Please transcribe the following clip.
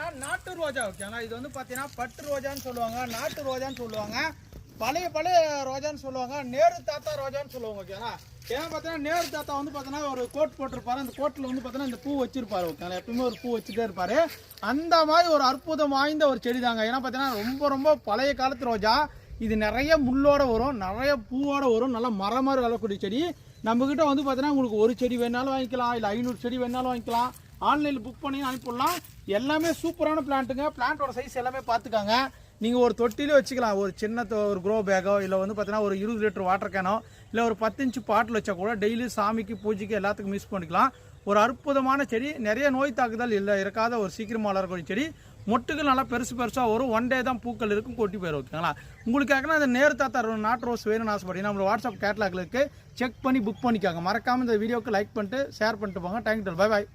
பார்த்தீங்கன்னா நாட்டு ரோஜா ஓகேங்களா இது வந்து பார்த்தீங்கன்னா பட்டு ரோஜான்னு சொல்லுவாங்க நாட்டு ரோஜான்னு சொல்லுவாங்க. பழைய பழைய ரோஜான்னு சொல்லுவாங்க நேரு தாத்தா ரோஜான்னு சொல்லுவாங்க ஓகேங்களா ஏன் பார்த்தீங்கன்னா நேரு தாத்தா வந்து பார்த்தீங்கன்னா ஒரு கோட் போட்டிருப்பாரு. அந்த கோட்டில் வந்து பார்த்தீங்கன்னா இந்த பூ வச்சிருப்பாரு ஓகேங்களா எப்பவுமே ஒரு பூ வச்சுட்டே இருப்பாரு. அந்த மாதிரி ஒரு அற்புதம் வாய்ந்த ஒரு செடி தாங்க. ஏன்னா பார்த்தீங்கன்னா ரொம்ப ரொம்ப பழைய காலத்து ரோஜா. இது நிறைய முள்ளோட வரும் நிறைய பூவோட வரும். நல்லா மரம் மாதிரி வளரக்கூடிய செடி. நம்மக்கிட்ட வந்து பார்த்தீங்கன்னா உங்களுக்கு ஒரு செடி வேணாலும் வாங்கிக்கலாம் இல்லை ஐநூறு செடி வேணாலும் வாங்கிக்கலாம். ஆன்லைனில் புக் பண்ணி அனுப்பிடலாம். எல்லாமே சூப்பரான பிளான்ட்டுங்க பிளான்ட்டோட சைஸ் எல்லாமே பார்த்துக்காங்க. நீங்கள் ஒரு தொட்டிலே வச்சுக்கலாம். ஒரு சின்ன ஒரு க்ரோ பேக்கோ இல்லை வந்து பார்த்தீங்கன்னா ஒரு இருபது லிட்டர் வாட்டர் கேனோ இல்லை ஒரு பத்து இன்ச்சு பாட்டில் வச்சா கூட டெய்லி சாமிக்கு பூஜைக்கு எல்லாத்துக்கும் யூஸ் பண்ணிக்கலாம். ஒரு அற்புதமான செடி. நிறைய நோய் தாக்குதல் இல்லை இருக்காத ஒரு சீக்கிரமாக வளரக்கூடிய செடி. மொட்டுகள் நல்லா பெருசு பெருசாக வரும் ஒன் டே தான் பூக்கள் இருக்கும் கொட்டி போயிடும் ஓகேங்களா உங்களுக்காக இந்த நேர் தாத்தா நாட்டு ரோஸ் வேணும்னு ஆசைப்பட்டீங்கன்னா நம்ம வாட்ஸ்அப் கேட்லாக்ல இருக்குது செக் பண்ணி புக் பண்ணிக்காங்க. மறக்காமல் இந்த வீடியோக்கு லைக் பண்ணிட்டு ஷேர் பண்ணிட்டு போங்க. Thank you bye bye